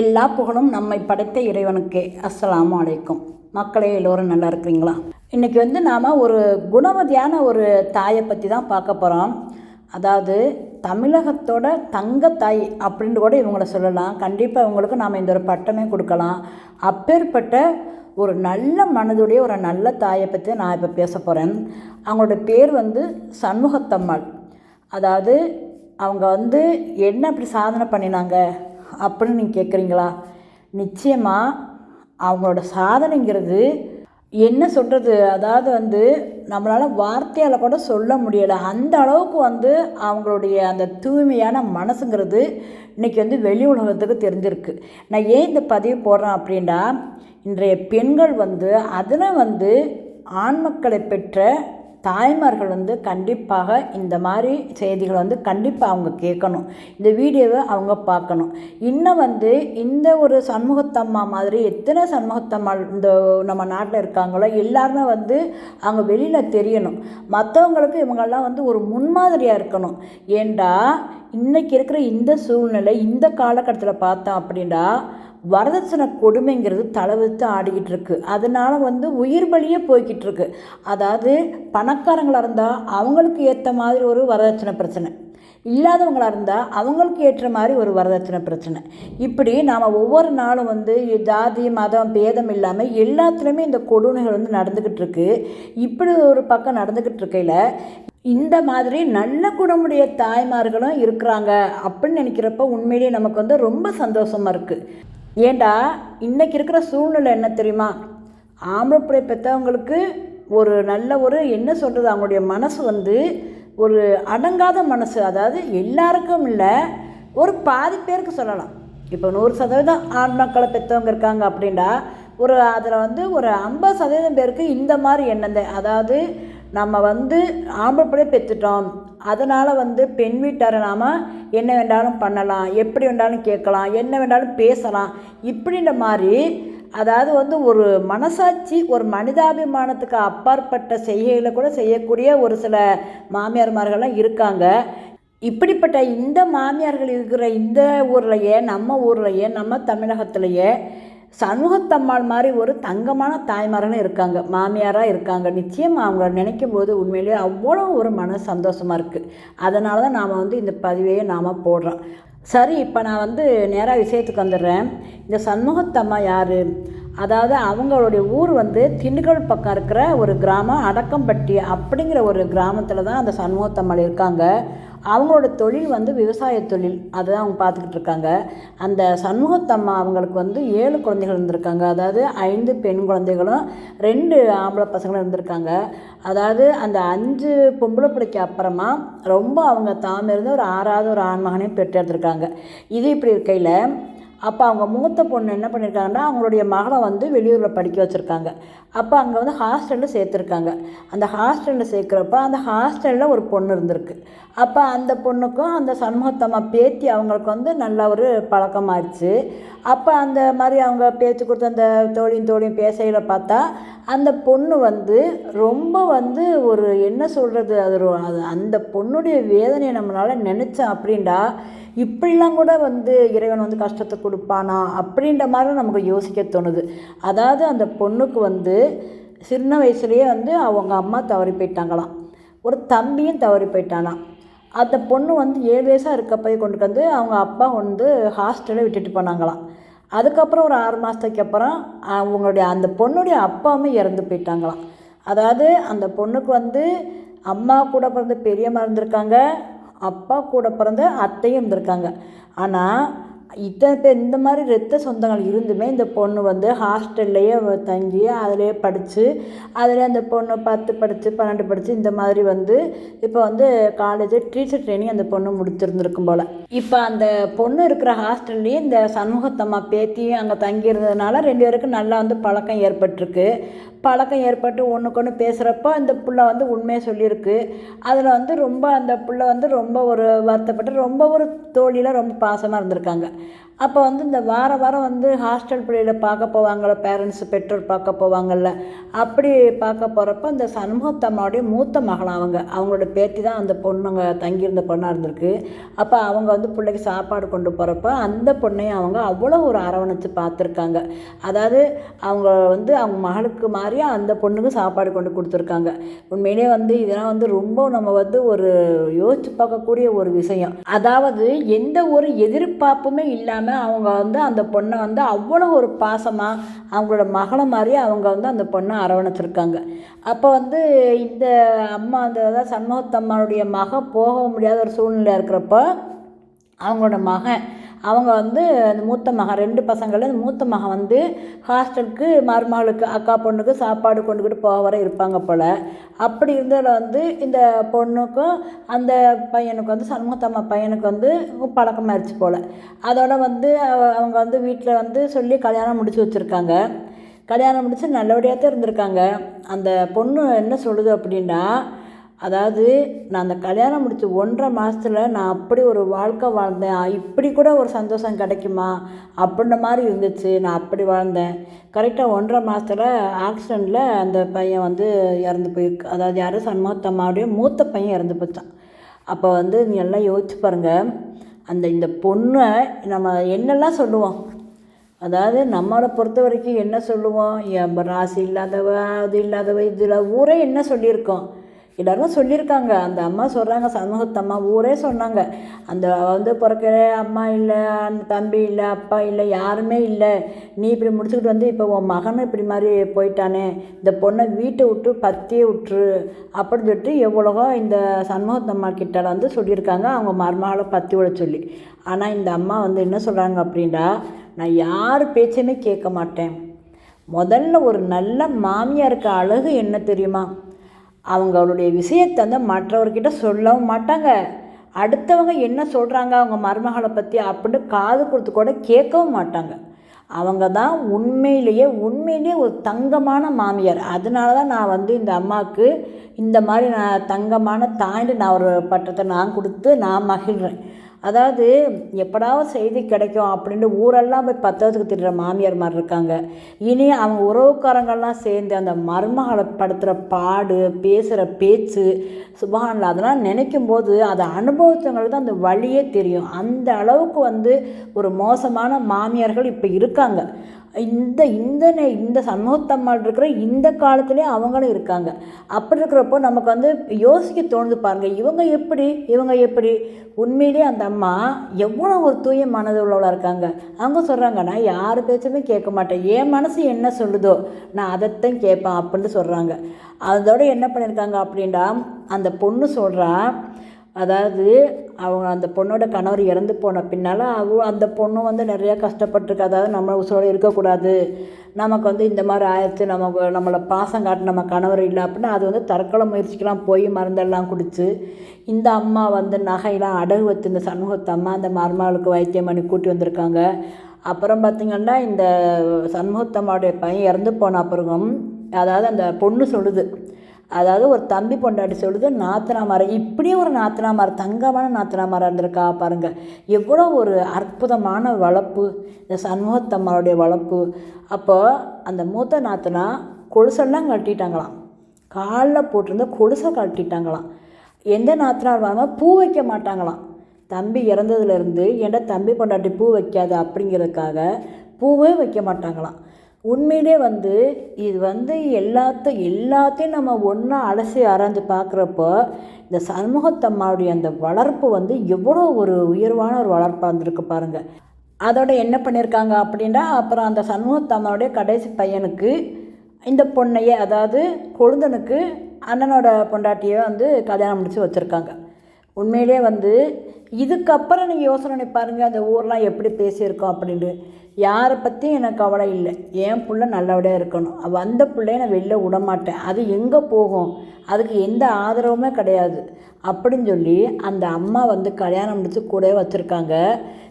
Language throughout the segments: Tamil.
எல்லா புகழும் நம்மை படைத்த இறைவனுக்கே. அஸ்ஸலாமு அலைக்கும். மக்களே எல்லோரும் நல்லா இருக்கிறீங்களா? இன்றைக்கி வந்து நாம் ஒரு குணவதியான ஒரு தாயை பற்றி தான் பார்க்க போகிறோம் அதாவது தமிழகத்தோட தங்கத்தாய் அப்படின்னு கூட இவங்கள சொல்லலாம். கண்டிப்பாக இவங்களுக்கு நாம் இந்த ஒரு பட்டமே கொடுக்கலாம். அப்பேற்பட்ட ஒரு நல்ல மனதுடைய ஒரு நல்ல தாயை பற்றி நான் இப்போ பேச போகிறேன் அவங்களோட பேர் வந்து சண்முகத்தம்மாள். அதாவது அவங்க வந்து என்ன அப்படி சாதனை பண்ணினாங்க? அப்படின்னு நீங்கள் கேட்குறீங்களா நிச்சயமாக அவங்களோட சாதனைங்கிறது என்ன சொல்கிறது அதாவது வந்து நம்மளால் வார்த்தையால் கூட சொல்ல முடியலை. அந்த அளவுக்கு வந்து அவங்களுடைய அந்த தூய்மையான மனசுங்கிறது இன்றைக்கி வந்து வெளி உலகத்துக்கு தெரிஞ்சிருக்கு. நான் ஏன் இந்த பதிவு போடுறேன் அப்படின்னா இன்றைய பெண்கள் வந்து அதில் வந்து ஆண் மக்களை பெற்ற தாய்மார்கள் வந்து கண்டிப்பாக இந்த மாதிரி செய்திகளை வந்து கண்டிப்பாக அவங்க கேட்கணும். இந்த வீடியோவை அவங்க பார்க்கணும். இன்னும் வந்து இந்த ஒரு சண்முகத்தம்மா மாதிரி எத்தனை சண்முகத்தம்மா இந்த நம்ம நாட்டில் இருக்காங்களோ எல்லாருமே வந்து அவங்க வெளியில் தெரியணும். மற்றவங்களுக்கு இவங்கெல்லாம் வந்து ஒரு முன்மாதிரியாக இருக்கணும். ஏண்டா இன்றைக்கி இருக்கிற இந்த சூழ்நிலை இந்த காலகட்டத்தில் பார்த்தோம் அப்படின்னா வரதட்சணை கொடுமைங்கிறது தலைவித்து ஆடிக்கிட்டு இருக்கு. அதனால் வந்து உயிர் பலியே போய்கிட்டு இருக்கு. அதாவது பணக்காரங்களாக இருந்தால் அவங்களுக்கு ஏற்ற மாதிரி ஒரு வரதட்சணை பிரச்சனை. இல்லாதவங்களாக இருந்தால் அவங்களுக்கு ஏற்ற மாதிரி ஒரு வரதட்சணை பிரச்சனை. இப்படி நாம் ஒவ்வொரு நாளும் வந்து ஜாதி மதம் பேதம் இல்லாமல் எல்லாத்துலேயுமே இந்த கொடுமைகள் வந்து நடந்துக்கிட்டு இருக்கு. இப்படி ஒரு பக்கம் நடந்துக்கிட்டு இருக்கையில் இந்த மாதிரி நல்ல குணமுடைய தாய்மார்களும் இருக்கிறாங்க அப்படின்னு நினைக்கிறப்ப உண்மையிலேயே நமக்கு வந்து ரொம்ப சந்தோஷமாக இருக்குது ஏண்டா இன்றைக்கி இருக்கிற சூழ்நிலை என்ன தெரியுமா? ஆம்பளை பிள்ளை பெற்றவங்களுக்கு ஒரு நல்ல ஒரு என்ன சொல்கிறது அவங்களுடைய மனசு வந்து ஒரு அடங்காத மனசு. அதாவது எல்லாருக்கும் இல்லை ஒரு பாதி பேருக்கு சொல்லலாம். இப்போ நூறு சதவீதம் ஆண் மக்களை பெற்றவங்க இருக்காங்க அப்படின்னா ஒரு அதில் வந்து ஒரு ஐம்பது சதவீதம் பேருக்கு இந்த மாதிரி எண்ணந்தான் அதாவது நம்ம வந்து ஆம்பளை பெற்றுட்டோம் அதனால் வந்து பெண் வீட்டாரை நாம் என்ன வேண்டாலும் பண்ணலாம் எப்படி வேண்டாலும் கேட்கலாம் என்ன வேண்டாலும் பேசலாம். இப்படின்ற மாதிரி அதாவது வந்து ஒரு மனசாட்சி ஒரு மனிதாபிமானத்துக்கு அப்பாற்பட்ட செய்கைகளை கூட செய்யக்கூடிய ஒரு சில மாமியார்மார்கள்லாம் இருக்காங்க. இப்படிப்பட்ட இந்த மாமியார்கள் இருக்கிற இந்த ஊர்லையே நம்ம ஊர்லையே நம்ம தமிழகத்திலேயே சண்முகத்தம்மாள் மாதிரி ஒரு தங்கமான தாய்மாரன்னு இருக்காங்க. மாமியாராக இருக்காங்க. நிச்சயம் அவங்கள நினைக்கும் போது உண்மையிலேயே அவ்வளோ ஒரு மன சந்தோஷமாக இருக்குது அதனால தான் நாம் வந்து இந்த பதிவையே நாம் போடுறோம். சரி இப்போ நான் வந்து நேராக விஷயத்துக்கு வந்துடுறேன். இந்த சண்முகத்தம்மா யார்? அதாவது அவங்களுடைய ஊர் வந்து திண்டுக்கல் பக்கம் இருக்கிற ஒரு கிராமம் அடக்கம்பட்டி அப்படிங்கிற ஒரு கிராமத்தில் தான் அந்த சண்முகத்தம்மாள் இருக்காங்க. அவங்களோட தொழில் வந்து விவசாய தொழில். அதை தான் அவங்க பார்த்துக்கிட்டு இருக்காங்க. அந்த சண்முகத்தம்மா அவங்களுக்கு வந்து ஏழு குழந்தைகள் இருந்திருக்காங்க. அதாவது ஐந்து பெண் குழந்தைகளும் ரெண்டு ஆம்பளை பசங்களும் இருந்திருக்காங்க. அதாவது அந்த அஞ்சு பொம்பளை பிள்ளைக்கு அப்புறமா ரொம்ப அவங்க தாமிருந்து ஒரு ஆறாவது ஒரு ஆண்மகனையும் பெற்றெடுத்திருக்காங்க. இது இப்படி இருக்கையில் அப்போ அவங்க மூத்த பொண்ணு என்ன பண்ணியிருக்காங்கன்னா அவங்களுடைய மகளை வந்து வெளியூரில் படிக்க வச்சுருக்காங்க. அப்போ அங்கே வந்து ஹாஸ்டலில் சேர்த்துருக்காங்க. அந்த ஹாஸ்டலில் சேர்க்குறப்ப அந்த ஹாஸ்டலில் ஒரு பொண்ணு இருந்திருக்கு. அப்போ அந்த பொண்ணுக்கும் அந்த சண்முகத்தம்மா பேத்தி அவங்களுக்கு வந்து நல்ல ஒரு பழக்கமாகிடுச்சு அப்போ அந்த மாதிரி அவங்க பேச்சு கொடுத்து அந்த தோழியும் தோழியும் பேசையில் பார்த்தா அந்த பொண்ணு வந்து ரொம்ப வந்து ஒரு என்ன சொல்கிறது அது அது அந்த பொண்ணுடைய வேதனையை நம்மளால் நினச்சோம் அப்படின்டா இப்படிலாம் கூட வந்து இறைவன் வந்து கஷ்டத்தை கொடுப்பானா அப்படின்ற மாதிரி நமக்கு யோசிக்க தோணுது. அதாவது அந்த பொண்ணுக்கு வந்து சின்ன வயசுலேயே வந்து அவங்க அம்மா தவறி போயிட்டாங்களாம். ஒரு தம்பியும் தவறி போயிட்டானாம். அந்த பொண்ணு வந்து ஏழு வயசாக இருக்கப்போய் கொண்டு வந்து அவங்க அப்பா வந்து ஹாஸ்டலில் விட்டுட்டு போனாங்களாம். அதுக்கப்புறம் ஒரு ஆறு மாதத்துக்கு அப்புறம் அவங்களுடைய அந்த பொண்ணுடைய அப்பாவுமே இறந்து போயிட்டாங்களாம். அதாவது அந்த பொண்ணுக்கு வந்து அம்மா கூட பிறந்த பெரியம்மா இருந்திருக்காங்க அப்பா கூட பிறந்த அத்தையும் இருந்திருக்காங்க. ஆனால் இத்தனை பேர் இந்த மாதிரி ரத்த சொந்தங்கள் இருந்துமே இந்த பொண்ணு வந்து ஹாஸ்டல்லையே தங்கி அதிலே படித்து அதில் அந்த பொண்ணு பத்து படித்து பன்னெண்டு படித்து இந்த மாதிரி வந்து இப்போ வந்து காலேஜ் டீச்சர் ட்ரைனிங் அந்த பொண்ணு முடிச்சிருந்துருக்கும் போல். இப்போ அந்த பொண்ணு இருக்கிற ஹாஸ்டல்லையே இந்த சண்முகத்தம்மா பேத்தி அங்கே தங்கி இருந்ததுனால ரெண்டு பேருக்கும் நல்லா வந்து பழக்கம் ஏற்பட்டிருக்கு. பழக்கம் ஏற்பட்டு ஒன்றுக்கு ஒன்று பேசுகிறப்போ அந்த புள்ள வந்து உண்மையை சொல்லியிருக்கு. அதில் வந்து ரொம்ப அந்த புள்ள வந்து ரொம்ப ஒரு வருத்தப்பட்டு ரொம்ப ஒரு தோழியில் ரொம்ப பாசமாக இருந்திருக்காங்க. அப்போ வந்து இந்த வார வாரம் வந்து ஹாஸ்டல் பிள்ளைகளை பார்க்க போவாங்கள்ல பேரண்ட்ஸ் பெற்றோர் பார்க்க போவாங்கள்ல அப்படி பார்க்க போகிறப்ப அந்த சண்முகத்தம்மாவுடைய மூத்த மகள் அவங்க. அவங்களோட பேத்தி தான் அந்த பொண்ணுங்க தங்கியிருந்த பொண்ணாக இருந்திருக்கு. அப்போ அவங்க வந்து பிள்ளைக்கு சாப்பாடு கொண்டு போகிறப்ப அந்த பொண்ணையும் அவங்க அவ்வளோ ஒரு அரவணைச்சு பார்த்துருக்காங்க. அதாவது அவங்க வந்து அவங்க மகளுக்கு மாதிரியே அந்த பொண்ணுக்கு சாப்பாடு கொண்டு கொடுத்துருக்காங்க. உண்மையிலே வந்து இதெல்லாம் வந்து ரொம்ப நம்ம வந்து ஒரு யோசிச்சு பார்க்கக்கூடிய ஒரு விஷயம். அதாவது எந்த ஒரு எதிர்பார்ப்புமே இல்லாமல் அவங்க வந்து அந்த பொண்ணை வந்து அவ்வளோ ஒரு பாசமாக அவங்களோட மகளை மாதிரி அவங்க வந்து அந்த பொண்ணை அரவணைச்சிருக்காங்க. அப்போ வந்து இந்த அம்மா அந்த அதாவது மகன் மக போக முடியாத ஒரு சூழ்நிலை இருக்கிறப்போ அவங்களோட மகன் அவங்க வந்து அந்த மூத்த மகன் ரெண்டு பசங்களும் அந்த மூத்த மகன் வந்து ஹாஸ்டலுக்கு மருமகளுக்கு அக்கா பொண்ணுக்கு சாப்பாடு கொண்டுக்கிட்டு போக வர இருப்பாங்க போல். அப்படி இருந்ததில் வந்து இந்த பொண்ணுக்கும் அந்த பையனுக்கு வந்து சண்முகத்தம்மா பையனுக்கு வந்து பழக்கமாயிருச்சு போல். அதோட வந்து அவங்க வந்து வீட்டில் வந்து சொல்லி கல்யாணம் முடிச்சு வச்சுருக்காங்க. கல்யாணம் முடித்து நல்லபடியாக தான் இருந்திருக்காங்க. அந்த பொண்ணு என்ன சொல்லுது அப்படின்னா அதாவது நான் அந்த கல்யாணம் முடித்து ஒன்றரை மாதத்துல நான் அப்படி ஒரு வாழ்க்கை வாழ்ந்தேன். இப்படி கூட ஒரு சந்தோஷம் கிடைக்குமா? அப்படின்ற மாதிரி இருந்துச்சு. நான் அப்படி வாழ்ந்தேன். கரெக்டாக ஒன்றரை மாதத்துல ஆக்சிடெண்ட்டில் அந்த பையன் வந்து இறந்து போயிருக்கு. அதாவது யாரும் சண்முகத்தம்மாவுடைய மூத்த பையன் இறந்து போச்சான் அப்போ வந்து நீ எல்லாம் யோசிச்சு பாருங்கள் அந்த இந்த பொண்ணை நம்ம என்னெல்லாம் சொல்லுவோம்? அதாவது நம்மளை பொறுத்த வரைக்கும் என்ன சொல்லுவோம்? ராசி இல்லாதவ அது இல்லாதவ இதில் ஊரே என்ன சொல்லியிருக்கோம்? எல்லாரும் சொல்லியிருக்காங்க. அந்த அம்மா சொல்கிறாங்க சமூகத்தம்மா ஊரே சொன்னாங்க. அந்த வந்து பிறக்க அம்மா இல்லை அந்த தம்பி இல்லை அப்பா இல்லை யாருமே இல்லை. நீ இப்படி முடிச்சுக்கிட்டு வந்து இப்போ உன் மகனும் இப்படி மாதிரி போயிட்டானே. இந்த பொண்ணை வீட்டை விட்டு பத்தியே விட்டுரு. அப்படின்னு சொல்லிட்டு எவ்வளவோ இந்த சண்முகத்தம்மா கிட்ட வந்து சொல்லியிருக்காங்க. அவங்க மருமகளை பற்றி விட சொல்லி. ஆனால் இந்த அம்மா வந்து என்ன சொல்கிறாங்க அப்படின்னா நான் யார் பேச்சையுமே கேட்க மாட்டேன். முதல்ல ஒரு நல்ல மாமியாருக்கு அழகு என்ன தெரியுமா? அவங்களுடைய விஷயத்தை வந்து மற்றவர்கிட்ட சொல்லவும் மாட்டாங்க. அடுத்தவங்க என்ன சொல்கிறாங்க அவங்க மருமகளை பற்றி அப்படின்னு காது கொடுத்து கூட கேட்கவும் மாட்டாங்க. அவங்க தான் உண்மையிலேயே உண்மையிலேயே ஒரு தங்கமான மாமியார். அதனால தான் நான் வந்து இந்த அம்மாவுக்கு இந்த மாதிரி நான் தங்கமான தாய்ந்து நான் ஒரு பட்டத்தை நான் கொடுத்து நான் மகிழ்கிறேன் அதாவது எப்படாவது செய்தி கிடைக்கும் அப்படின்ட்டு ஊரெல்லாம் போய் பத்தத்துக்கு திட்டுற மாமியார் மாதிரி இருக்காங்க. இனி அவங்க உறவுக்காரங்கள்லாம் சேர்ந்து அந்த மருமகளை படுத்துகிற பாடு பேசுகிற பேச்சு சுபகானில் அதெல்லாம் நினைக்கும் போது அதை அனுபவித்தவங்களுக்கு தான் அந்த வழியே தெரியும். அந்த அளவுக்கு வந்து ஒரு மோசமான மாமியார்கள் இப்போ இருக்காங்க. இந்த இந்த நே- இந்த சமூகத்தம்மாள் இருக்கிற இந்த காலத்துலேயே அவங்களும் இருக்காங்க. அப்படி இருக்கிறப்போ நமக்கு வந்து யோசிக்க தோணுது பாருங்கள் இவங்க எப்படி இவங்க எப்படி? உண்மையிலேயே அந்த அம்மா எவ்வளோ ஒரு தூய மனது உள்ளவளாக இருக்காங்க. அவங்க சொல்கிறாங்க நான் யார் பேச்சுமே கேட்க மாட்டேன். என் மனசு என்ன சொல்லுதோ நான் அதைத்தான் கேட்பேன் அப்படின்னு சொல்கிறாங்க அதோட என்ன பண்ணியிருக்காங்க அப்படின்னா அந்த பொண்ணு சொல்கிறா அதாவது அவங்க அந்த பொண்ணோட கணவர் இறந்து போன பின்னால் அவ அந்த பொண்ணு வந்து நிறையா கஷ்டப்பட்டிருக்கு. அதாவது நம்ம உசுரோடு இருக்கக்கூடாது. நமக்கு வந்து இந்த மாதிரி ஆயிடுச்சு. நமக்கு நம்மளை பாசம் காட்டு நம்ம கணவர் இல்லை அப்படின்னா அது வந்து தற்கொலை முயற்சிக்கெலாம் போய் மருந்தெல்லாம் குடிச்சு இந்த அம்மா வந்து நகையெல்லாம் அடகு வச்சு இந்த சண்முகத்து அம்மா அந்த மருமகளுக்கு வைத்தியம் பண்ணி கூட்டி வந்திருக்காங்க. அப்புறம் பார்த்திங்கன்னா இந்த சண்முகத்தம்மாவுடைய பையன் இறந்து போன அப்புறம் அதாவது அந்த பொண்ணு சொல்லுது அதாவது ஒரு தம்பி பொண்டாட்டி சொல்லுது நாத்தனாமரம் இப்படியே ஒரு நாத்தனாமரம் தங்கமான நாத்தனாமரம் இருந்திருக்கா பாருங்கள் எவ்வளோ ஒரு அற்புதமான வளர்ப்பு இந்த சண்முகத்தம்மாவுடைய வளர்ப்பு அப்போ அந்த மூத்த நாத்தனா கொலுசெல்லாம் கட்டிட்டாங்களாம் காலில் போட்டிருந்த கொலுசை கட்டிட்டாங்களாம் எந்த நாத்தனார் வராமல் பூ வைக்க மாட்டாங்களாம். தம்பி இறந்ததுலேருந்து ஏன்டா தம்பி பொண்டாட்டி பூ வைக்காது? அப்படிங்கிறதுக்காக பூவே வைக்க மாட்டாங்களாம். உண்மையிலே வந்து இது வந்து எல்லாத்த எல்லாத்தையும் நம்ம ஒன்றா அலசி ஆராய்ந்து பார்க்குறப்போ இந்த சண்முகத்தம்மாவுடைய அந்த வளர்ப்பு வந்து எவ்வளோ ஒரு உயர்வான ஒரு வளர்ப்பாக இருந்திருக்கு பாருங்கள் அதோட என்ன பண்ணியிருக்காங்க அப்படின்னா அப்புறம் அந்த சண்முகத்தம்மாவுடைய கடைசி பையனுக்கு இந்த பொண்ணையே அதாவது கொழுந்தனுக்கு அண்ணனோட பொண்டாட்டியை வந்து கல்யாணம் முடித்து வச்சுருக்காங்க. உண்மையிலே வந்து இதுக்கப்புறம் நீங்கள் யோசனை பாருங்கள் அந்த ஊர்லாம் எப்படி பேசியிருக்கோம் அப்படின்ட்டு. யாரை பற்றியும் எனக்கு கவலை இல்லை. என் பிள்ளை நல்லபடியாக இருக்கணும். வந்த பிள்ளைய நான் வெளில விட மாட்டேன். அது எங்கே போகும்? அதுக்கு எந்த ஆதரவுமே கிடையாது. அப்படின்னு சொல்லி அந்த அம்மா வந்து கல்யாணம் முடித்து கூடவே வச்சுருக்காங்க.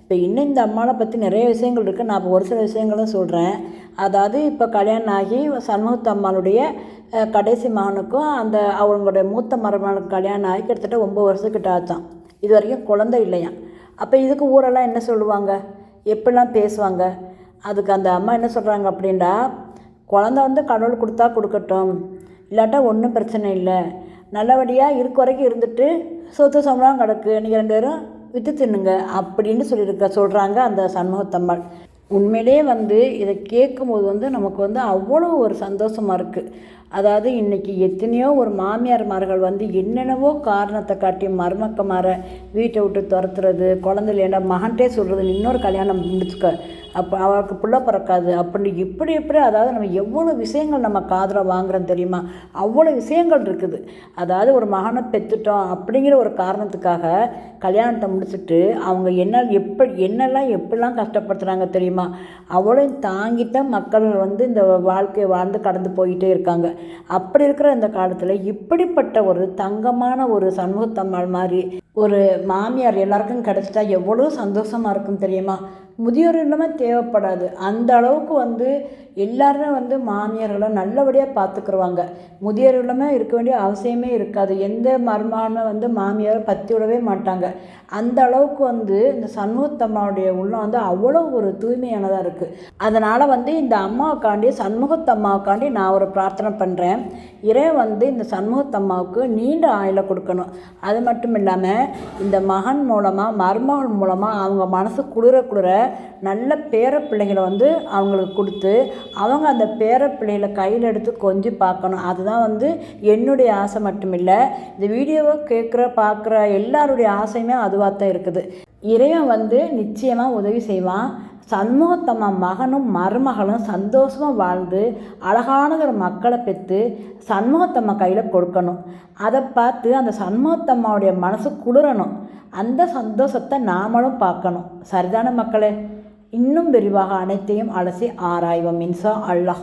இப்போ இன்னும் இந்த அம்மாவை பற்றி நிறைய விஷயங்கள் இருக்குது நான் இப்போ ஒரு சில விஷயங்களும் சொல்கிறேன் அதாவது இப்போ கல்யாணம் ஆகி சண்முகத்து அம்மாளுடைய கடைசி மகனுக்கும் அந்த அவங்களுடைய மூத்த மருமகனுக்கு கல்யாணம் ஆகி கிட்டத்தட்ட ஒம்பது வருஷத்துக்கிட்ட ஆச்சான் இது வரைக்கும் குழந்தை இல்லையா அப்போ இதுக்கு ஊரெல்லாம் என்ன சொல்லுவாங்க? எப்படிலாம் பேசுவாங்க? அதுக்கு அந்த அம்மா என்ன சொல்கிறாங்க அப்படின்னா குழந்த வந்து கடவுள் கொடுத்தா கொடுக்கட்டும். இல்லாட்டா ஒன்றும் பிரச்சனை இல்லை. நல்லபடியாக இருக்க வரைக்கும் இருந்துட்டு சொத்து சம்பளம் கிடக்கு. நீங்கள் ரெண்டு பேரும் விற்று தின்னுங்க அப்படின்னு சொல்லியிருக்க சொல்கிறாங்க அந்த சண்முகத்தம்மாள். உண்மையிலே வந்து இதை கேட்கும்போது வந்து நமக்கு வந்து அவ்வளோ ஒரு சந்தோஷமாக இருக்குது அதாவது இன்றைக்கி எத்தனையோ ஒரு மாமியார்மார்கள் வந்து என்னென்னவோ காரணத்தை காட்டி மருமக்கமார வீட்டை விட்டு துரத்துறது குழந்தைல ஏன்னா மகன்கிட்டே சொல்கிறது இன்னொரு கல்யாணம் முடிச்சுக்க அப்போ அவருக்கு பிள்ளை பிறக்காது. அப்படின்னு இப்படி இப்படி அதாவது நம்ம எவ்வளோ விஷயங்கள் நம்ம காதில் வாங்குறோம் தெரியுமா? அவ்வளோ விஷயங்கள் இருக்குது. அதாவது ஒரு மகனை பெற்றுட்டோம் அப்படிங்கிற ஒரு காரணத்துக்காக கல்யாணத்தை முடிச்சுட்டு அவங்க என்ன எப்படி என்னெல்லாம் எப்படிலாம் கஷ்டப்படுத்துகிறாங்க தெரியுமா? அவ்வளோயும் தாங்கித்தான் மக்கள் வந்து இந்த வாழ்க்கையை வாழ்ந்து கடந்து போயிட்டே இருக்காங்க. அப்படி இருக்கிற இந்த காலத்தில் இப்படிப்பட்ட ஒரு தங்கமான ஒரு சண்முகத்தம்மாள் மாதிரி ஒரு மாமியார் எல்லாருக்கும் கிடச்சிட்டா எவ்வளோ சந்தோஷமாக இருக்கும் தெரியுமா? முதியோர் இல்லாமல் தேவைப்படாது. அந்த அளவுக்கு வந்து எல்லாருமே வந்து மாமியார்களை நல்லபடியாக பார்த்துக்குருவாங்க. முதியோர்களுமே இருக்க வேண்டிய அவசியமே இருக்காது. எந்த மருமகனும் வந்து மாமியாரை பற்றி விடவே மாட்டாங்க. அந்த அளவுக்கு வந்து இந்த சண்முகத்தம்மாவுடைய உள்ளம் வந்து அவ்வளோ ஒரு தூய்மையானதாக இருக்குது அதனால் வந்து இந்த அம்மாவுக்காண்டி சண்முகத்தம்மாவுக்காண்டி நான் ஒரு பிரார்த்தனை பண்ணுறேன் இறை வந்து இந்த சண்முகத்தம்மாவுக்கு நீண்ட ஆயில கொடுக்கணும். அது மட்டும் இல்லாமல் இந்த மகன் மூலமாக மருமகள் மூலமாக அவங்க மனசு குளிர குளிர நல்ல பேர பிள்ளைகளை வந்து அவங்களுக்கு கொடுத்து அவங்க அந்த பேர பிள்ளைகளை கையில் எடுத்து கொஞ்சம் பார்க்கணும். அதுதான் வந்து என்னுடைய ஆசை மட்டும் இல்லை இந்த வீடியோவை கேட்குற பார்க்குற எல்லாருடைய ஆசையுமே அதுவாக தான் இருக்குது. இறைவன் வந்து நிச்சயமாக உதவி செய்வான். சண்முகத்தம்மா மகனும் மருமகளும் சந்தோஷமாக வாழ்ந்து அழகான ஒரு மக்களை பெற்று சண்முகத்தம்மா கையில் கொடுக்கணும். அதை பார்த்து அந்த சண்முகத்தம்மாவுடைய மனசு குளிரணும். அந்த சந்தோஷத்தை நாமளும் பார்க்கணும். சரிதான மக்களே? இன்னும் விரிவாக அனைத்தையும் அலசி ஆராய்வோம். இன்சா அல்லாஹ்.